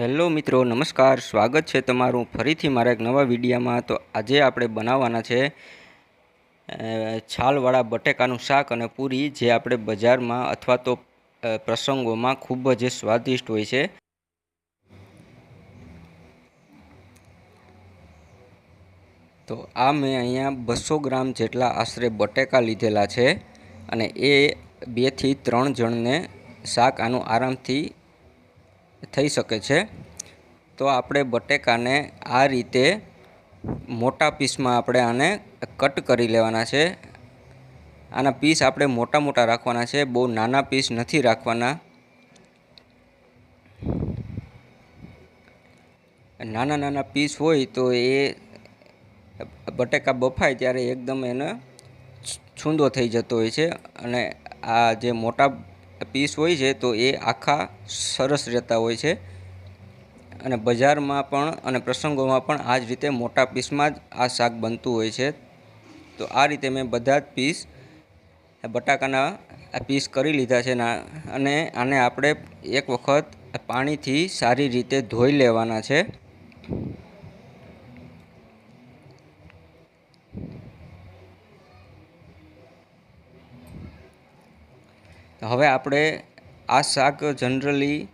Hello મિત્રો, નમસ્કાર. સ્વાગત છે તમારું ફરીથી મારા એક નવા વિડીયામાં. તો આજે આપણે બનાવવાના છે છાલવાળા બટેકાનું શાક અને પૂરી, જે આપણે બજારમાં અથવા તો પ્રસંગોમાં ખૂબ જ સ્વાદિષ્ટ હોય છે. તો આ મેં અહીંયા બસો ગ્રામ જેટલા આશરે બટેકા લીધેલા છે અને એ બેથી ત્રણ જણને શાક આનું આરામથી થઈ શકે છે. તો આપણે બટેકાને આ રીતે મોટા પીસમાં આપણે આને કટ કરી લેવાના છે. આના પીસ આપણે મોટા મોટા રાખવાના છે. બહુ નાના પીસ નથી રાખવાના. નાના નાના પીસ હોય તો એ બટેકા બફાય ત્યારે એકદમ એને છૂંદો થઈ જતો હોય છે. અને આ જે મોટા પીસ હોય છે તો એ આખા સરસ રહેતા હોય છે. અને બજારમાં પણ અને પ્રસંગોમાં પણ આ જ રીતે મોટા પીસમાં જ આ શાક બનતું હોય છે. તો આ રીતે મેં બધા જ પીસ બટાકાના પીસ કરી લીધા છે અને આને આપણે એક વખત પાણીથી સારી રીતે ધોઈ લેવાના છે. હવે આપણે આ શાક જનરલી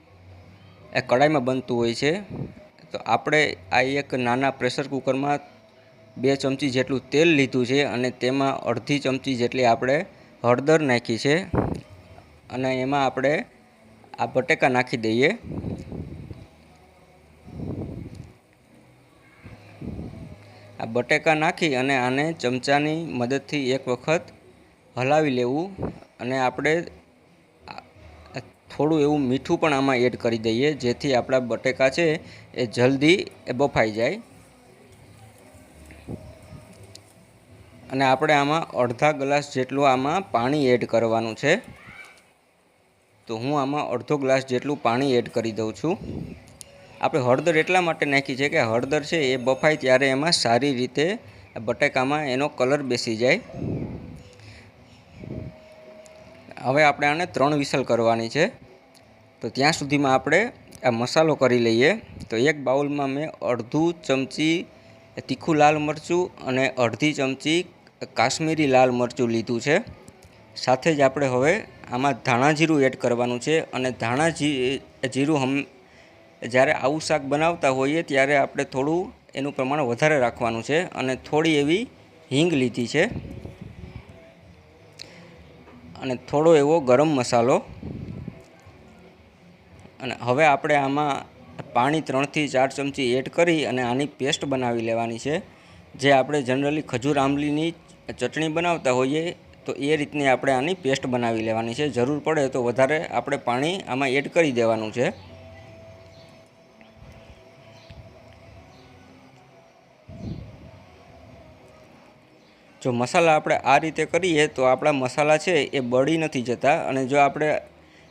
એ કડાઈમાં બનતું હોય છે. તો આપણે આ એક નાના પ્રેશર કુકરમાં બે ચમચી જેટલું તેલ લીધું છે અને તેમાં અડધી ચમચી જેટલી આપણે હળદર નાખી છે. અને એમાં આપણે આ બટેકા નાખી દઈએ. આ બટેકા નાખી અને આને ચમચાની મદદથી એક વખત હલાવી લેવું અને આપણે થોડું એવું મીઠું પણ આમાં એડ કરી દઈએ, જેથી આપણા બટેકા છે એ જલ્દી બફાઈ જાય. અને આપણે આમાં અડધા ગ્લાસ જેટલું આમાં પાણી એડ કરવાનું છે. તો હું આમાં અડધો ગ્લાસ જેટલું પાણી એડ કરી દઉં છું. આપણે હળદર એટલા માટે નાખી છે કે હળદર છે એ બફાય ત્યારે એમાં સારી રીતે બટેકામાં એનો કલર બેસી જાય. હવે આપણે આને ત્રણ વિસલ કરવાની છે. તો ત્યાં સુધીમાં આપણે આ મસાલો કરી લઈએ. તો એક બાઉલમાં મેં અડધું ચમચી તીખું લાલ મરચું અને અડધી ચમચી કાશ્મીરી લાલ મરચું લીધું છે. સાથે જ આપણે હવે આમાં ધાણા જીરું એડ કરવાનું છે અને ધાણા જીરું હમ, જ્યારે આવું શાક બનાવતા હોઈએ ત્યારે આપણે થોડું એનું પ્રમાણ વધારે રાખવાનું છે અને થોડી એવી હિંગ લીધી છે. અને થોડો એવો ગરમ મસાલો. અને હવે આપણે આમાં પાણી ત્રણથી ચાર ચમચી એડ કરી અને આની પેસ્ટ બનાવી લેવાની છે. જે આપણે જનરલી ખજૂર આંબલીની ચટણી બનાવતા હોઈએ તો એ રીતની આપણે આની પેસ્ટ બનાવી લેવાની છે. જરૂર પડે તો વધારે આપણે પાણી આમાં એડ કરી દેવાનું છે. જો મસાલા આપણે આ રીતે કરીએ તો આપણા મસાલા છે એ બળી નથી જતા અને જો આપણે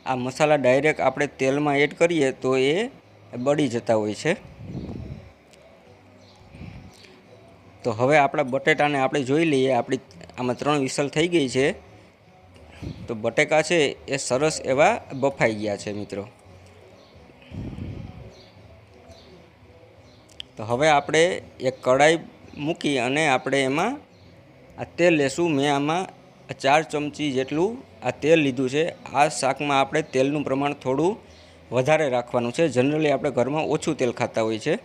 આ મસાલા ડાયરેક્ટ આપણે તેલમાં એડ કરીએ તો એ બળી જતા હોય છે. તો હવે આપણા બટેટાને આપણે જોઈ લઈએ, આપણી આમાં ત્રણ વિસલ થઈ ગઈ છે. તો બટેકા છે એ સરસ એવા બફાઈ ગયા છે મિત્રો. તો હવે આપણે એક કઢાઈ મૂકી અને આપણે એમાં આ તેલ લેશું. મેં આમાં ચાર ચમચી જેટલું આ તેલ લીધું છે. આ શાકમાં આપણે તેલનું પ્રમાણ થોડું વધારે રાખવાનું છે. જનરલી આપણે ઘરમાં ઓછું તેલ ખાતા હોય છે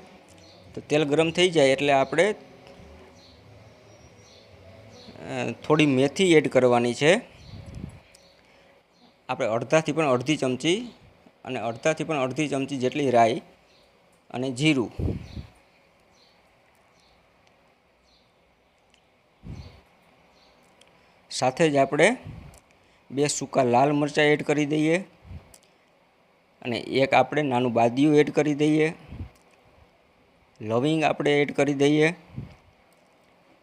તો તેલ ગરમ થઈ જાય એટલે આપણે થોડી મેથી એડ કરવાની છે. આપણે અડધાથી પણ અડધી ચમચી અને અડધાથી પણ અડધી ચમચી જેટલી રાઈ અને જીરું સાથે જ આપણે બે સૂકા લાલ મરચાં એડ કરી દઈએ અને એક આપણે નાનું બાદિયું એડ કરી દઈએ. લવિંગ આપણે એડ કરી દઈએ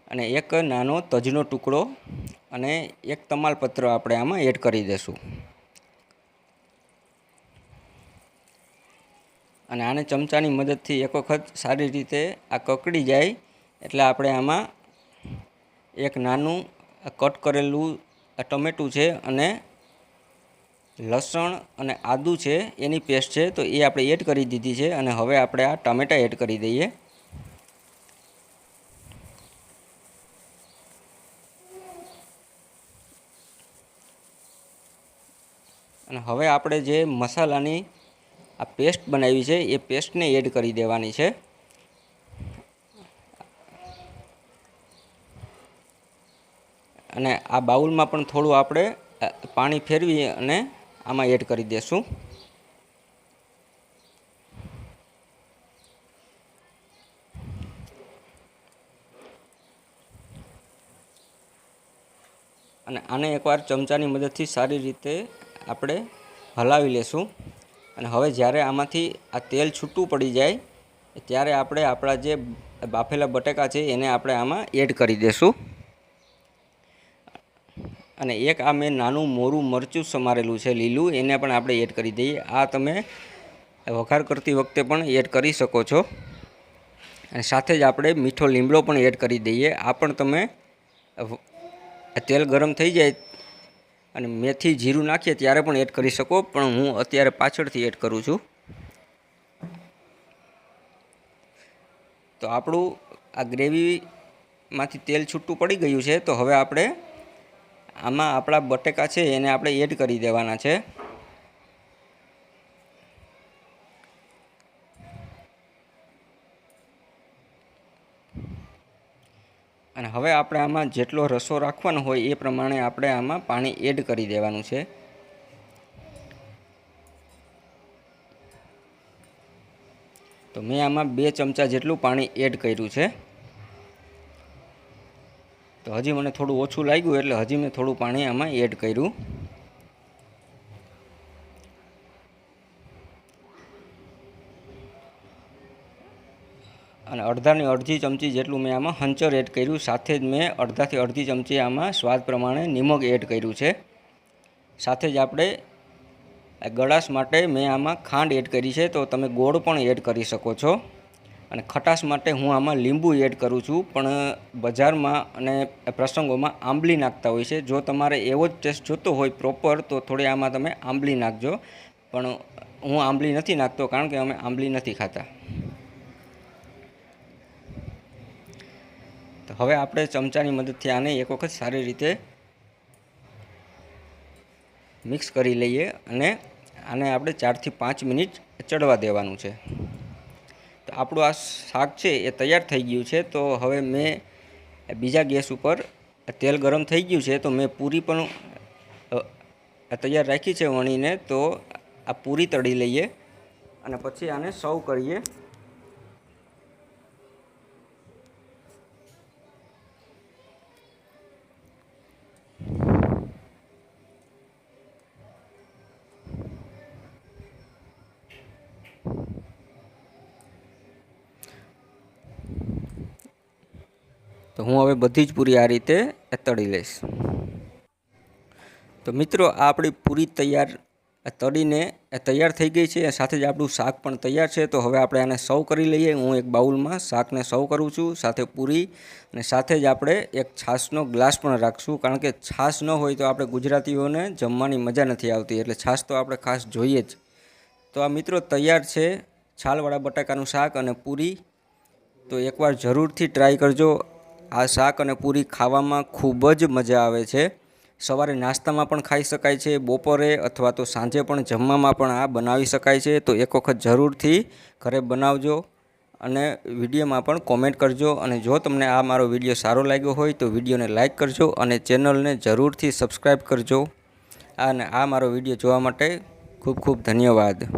અને એક નાનો તજનો ટુકડો અને એક તમાલપત્ર આપણે આમાં એડ કરી દઈશું અને આને ચમચાની મદદથી એક વખત સારી રીતે આ કકડી જાય એટલે આપણે આમાં એક નાનું કટ કરેલું ટમેટું છે અને લસણ અને આદું છે, એની પેસ્ટ છે, તો એ આપણે એડ કરી દીધી છે અને હવે આપણે આ ટામેટાં એડ કરી દઈએ. અને હવે આપણે જે મસાલાની આ પેસ્ટ બનાવી છે, એ પેસ્ટને એડ કરી દેવાની છે. અને આ બાઉલમાં પણ થોડું આપણે પાણી ફેરવી અને આમાં એડ કરી દઈશું અને આને એકવાર ચમચાની મદદથી સારી રીતે આપણે હલાવી લેશું. અને હવે જ્યારે આમાંથી આ તેલ છૂટું પડી જાય, ત્યારે આપણે આપણા જે બાફેલા બટેકા છે એને આપણે આમાં એડ કરી દઈશું અને એક આ મેં નાનું મોરું મરચું સમારેલું છે, લીલું, એને પણ આપણે એડ કરી દઈએ. આ તમે વઘાર કરતી વખતે પણ એડ કરી શકો છો. અને સાથે જ આપણે મીઠો લીમડો પણ એડ કરી દઈએ. આ પણ તમે તેલ ગરમ થઈ જાય અને મેથી જીરું નાખીએ ત્યારે પણ એડ કરી શકો, પણ હું અત્યારે પાછળથી એડ કરું છું. તો આપણું આ ગ્રેવીમાંથી તેલ છૂટું પડી ગયું છે, તો હવે આપણે આમાં આપણા બટેકા છે, એને આપણે એડ કરી દેવાના છે. અને હવે આપણે આમાં જેટલો રસો રાખવાનો હોય એ પ્રમાણે આપણે આમાં પાણી એડ કરી દેવાનું છે. તો મેં આમાં બે ચમચા જેટલું પાણી એડ કર્યું છે. તો હજી મને થોડું ઓછું લાગ્યું એટલે હજી મેં થોડું પાણી આમાં એડ કર્યું. અને અડધાની અડધી ચમચી જેટલું મેં આમાં હંચર એડ કર્યું. સાથે જ મેં અડધાથી અડધી ચમચી આમાં સ્વાદ પ્રમાણે નિમક એડ કર્યું છે. સાથે જ આપણે ગળાશ માટે મેં આમાં ખાંડ એડ કરી છે. તો તમે ગોળ પણ એડ કરી શકો છો. અને ખટાશ માટે હું આમાં લીંબુ એડ કરું છું. પણ બજારમાં અને પ્રસંગોમાં આંબલી નાખતા હોય છે. જો તમારે એવો જ ટેસ્ટ જોતો હોય પ્રોપર, તો થોડી આમાં તમે આંબલી નાખજો. પણ, હું આંબલી નથી નાખતો કારણ કે અમે આંબલી નથી ખાતા. તો હવે આપણે ચમચાની મદદથી આને એક વખત સારી રીતે મિક્સ કરી લઈએ અને આને આપણે ચારથી પાંચ મિનિટ ચડવા દેવાનું છે. આપણું આ શાક છે એ તૈયાર થઈ ગયું છે, તો હવે મેં બીજા ગેસ ઉપર તેલ ગરમ થઈ ગયું છે, તો મેં પૂરી પણ તૈયાર રાખી છે વણીને, તો આ પૂરી તળી લઈએ અને પછી આને સર્વ કરીએ. તો હું હવે બધી જ પૂરી આ રીતે તળી લઈશ. તો મિત્રો આ આપણી પૂરી તૈયાર તળીને તૈયાર થઈ ગઈ છે, સાથે જ આપણું શાક પણ તૈયાર છે. તો હવે આપણે આને સર્વ કરી લઈએ. હું એક બાઉલમાં શાકને સર્વ કરું છું, સાથે પૂરી અને સાથે જ આપણે એક છાશનો ગ્લાસ પણ રાખશું. કારણ કે છાશ ન હોય તો આપણે ગુજરાતીઓને જમવાની મજા નથી આવતી. એટલે છાશ તો આપણે ખાસ જોઈએ જ. તો આ મિત્રો, તૈયાર છે છાલવાળા બટાકાનું શાક અને પૂરી. તો એકવાર જરૂરથી ટ્રાય કરજો. આ શાક અને પૂરી ખાવામાં ખૂબ જ મજા આવે છે. સવારે નાસ્તામાં પણ ખાઈ શકાય છે, બપોરે અથવા તો સાંજે પણ જમવામાં પણ આ બનાવી શકાય છે. તો એક વખત જરૂરથી ઘરે બનાવજો અને વિડીયોમાં પણ કોમેન્ટ કરજો. અને જો તમને આ મારો વીડિયો સારો લાગ્યો હોય તો વિડીયોને લાઇક કરજો અને ચેનલને જરૂરથી સબસ્ક્રાઈબ કરજો. અને આ મારો વીડિયો જોવા માટે ખૂબ ખૂબ ધન્યવાદ.